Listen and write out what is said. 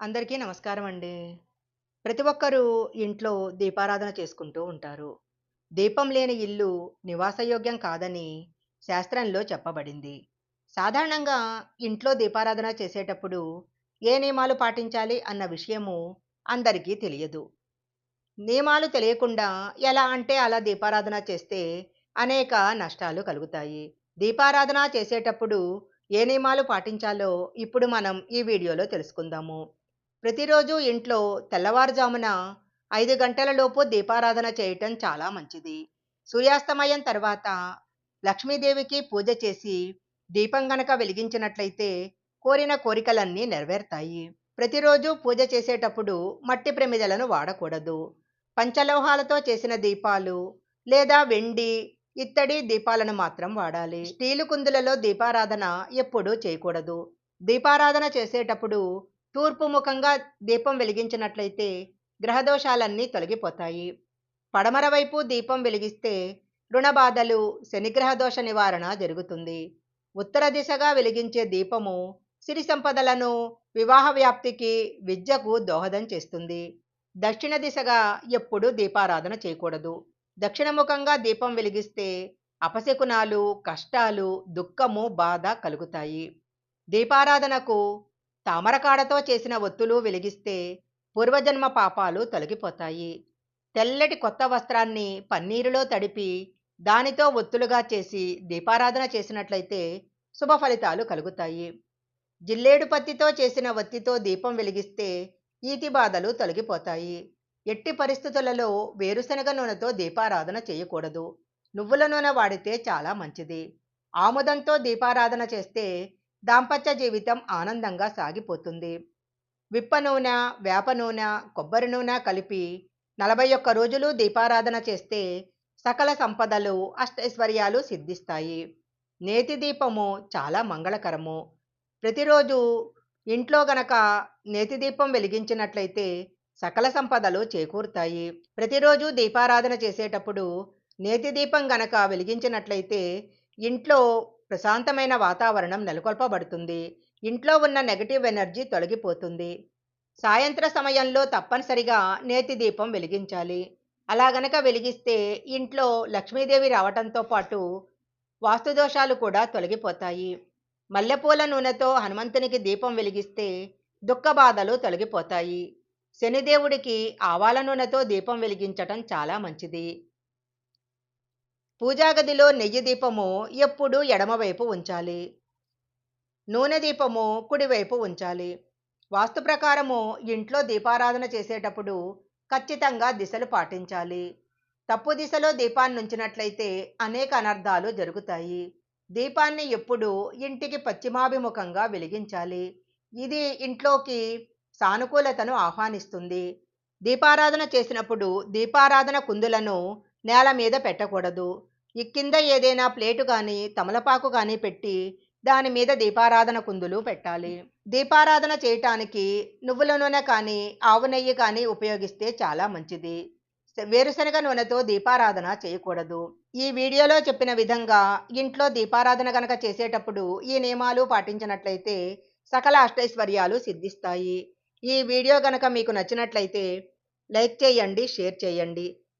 అందరికీ నమస్కారం అండి. ప్రతి ఒక్కరూ ఇంట్లో దీపారాధన చేసుకుంటూ ఉంటారు. దీపం లేని ఇల్లు నివాసయోగ్యం కాదని శాస్త్రంలో చెప్పబడింది. సాధారణంగా ఇంట్లో దీపారాధన చేసేటప్పుడు ఏ నియమాలు పాటించాలి అన్న విషయము అందరికీ తెలియదు. నియమాలు తెలియకుండా ఎలా అంటే అలా దీపారాధన చేస్తే అనేక నష్టాలు కలుగుతాయి. దీపారాధన చేసేటప్పుడు ఏ నియమాలు పాటించాలో ఇప్పుడు మనం ఈ వీడియోలో తెలుసుకుందాము. ప్రతిరోజు ఇంట్లో తెల్లవారుజామున ఐదు గంటలలోపు దీపారాధన చేయటం చాలా మంచిది. సూర్యాస్తమయం తర్వాత లక్ష్మీదేవికి పూజ చేసి దీపం గనక వెలిగించినట్లయితే కోరిన కోరికలన్నీ నెరవేరుతాయి. ప్రతిరోజు పూజ చేసేటప్పుడు మట్టి ప్రమిదలను వాడకూడదు. పంచలోహాలతో చేసిన దీపాలు లేదా వెండి, ఇత్తడి దీపాలను మాత్రం వాడాలి. స్టీలు కుందులలో దీపారాధన ఎప్పుడూ చేయకూడదు. దీపారాధన చేసేటప్పుడు తూర్పుముఖంగా దీపం వెలిగించినట్లయితే గ్రహదోషాలన్నీ తొలగిపోతాయి. పడమర వైపు దీపం వెలిగిస్తే రుణబాధలు, శనిగ్రహ దోష నివారణ జరుగుతుంది. ఉత్తర దిశగా వెలిగించే దీపము సిరి సంపదలను, వివాహ వ్యాప్తికి, విద్యకు దోహదం చేస్తుంది. దక్షిణ దిశగా ఎప్పుడూ దీపారాధన చేయకూడదు. దక్షిణముఖంగా దీపం వెలిగిస్తే అపశకునాలు, కష్టాలు, దుఃఖము, బాధ కలుగుతాయి. దీపారాధనకు తామరకాడతో చేసిన ఒత్తులు వెలిగిస్తే పూర్వజన్మ పాపాలు తొలగిపోతాయి. తెల్లటి కొత్త వస్త్రాన్ని పన్నీరులో తడిపి దానితో ఒత్తులుగా చేసి దీపారాధన చేసినట్లయితే శుభ ఫలితాలు కలుగుతాయి. జిల్లేడు పత్తితో చేసిన ఒత్తితో దీపం వెలిగిస్తే ఈతి బాధలు తొలగిపోతాయి. ఎట్టి పరిస్థితులలో వేరుశనగ నూనెతో దీపారాధన చేయకూడదు. నువ్వుల నూనె వాడితే చాలా మంచిది. ఆముదంతో దీపారాధన చేస్తే దాంపత్య జీవితం ఆనందంగా సాగిపోతుంది. విప్ప నూనె, వేప నూనె, కొబ్బరి నూనె కలిపి నలభై ఒక్క రోజులు దీపారాధన చేస్తే సకల సంపదలు, అష్టైశ్వర్యాలు సిద్ధిస్తాయి. నేతి దీపము చాలా మంగళకరము. ప్రతిరోజు ఇంట్లో గనక నేతి దీపం వెలిగించినట్లయితే సకల సంపదలు చేకూరుతాయి. ప్రతిరోజు దీపారాధన చేసేటప్పుడు నేతి దీపం గనక వెలిగించినట్లయితే ఇంట్లో ప్రశాంతమైన వాతావరణం నెలకొల్పబడుతుంది. ఇంట్లో ఉన్న నెగటివ్ ఎనర్జీ తొలగిపోతుంది. సాయంత్ర సమయంలో తప్పనిసరిగా నేతి దీపం వెలిగించాలి. అలా గనక వెలిగిస్తే ఇంట్లో లక్ష్మీదేవి రావటంతో పాటు వాస్తు దోషాలు కూడా తొలగిపోతాయి. మల్లెపూల నూనెతో హనుమంతునికి దీపం వెలిగిస్తే దుఃఖ బాధలు తొలగిపోతాయి. శనిదేవుడికి ఆవాల నూనెతో దీపం వెలిగించటం చాలా మంచిది. పూజాగదిలో నెయ్యి దీపము ఎప్పుడూ ఎడమవైపు ఉంచాలి. నూనె దీపము కుడివైపు ఉంచాలి. వాస్తు ప్రకారము ఇంట్లో దీపారాధన చేసేటప్పుడు ఖచ్చితంగా దిశలు పాటించాలి. తప్పు దిశలో దీపాన్ని ఉంచినట్లయితే అనేక అనర్థాలు జరుగుతాయి. దీపాన్ని ఎప్పుడూ ఇంటికి పశ్చిమాభిముఖంగా వెలిగించాలి. ఇది ఇంట్లోకి సానుకూలతను ఆహ్వానిస్తుంది. దీపారాధన చేసినప్పుడు దీపారాధన కుందులను నేల మీద పెట్టకూడదు. ఈ కింద ఏదైనా ప్లేటు కానీ తమలపాకు కానీ పెట్టి దాని మీద దీపారాధన కుందులు పెట్టాలి. దీపారాధన చేయటానికి నువ్వుల నూనె కానీ, ఆవు నెయ్యి కానీ ఉపయోగిస్తే చాలా మంచిది. వేరుశనగ నూనెతో దీపారాధన చేయకూడదు. ఈ వీడియోలో చెప్పిన విధంగా ఇంట్లో దీపారాధన గనక చేసేటప్పుడు ఈ నియమాలు పాటించినట్లయితే సకల అష్టైశ్వర్యాలు సిద్ధిస్తాయి. ఈ వీడియో గనక మీకు నచ్చినట్లయితే లైక్ చేయండి, షేర్ చేయండి.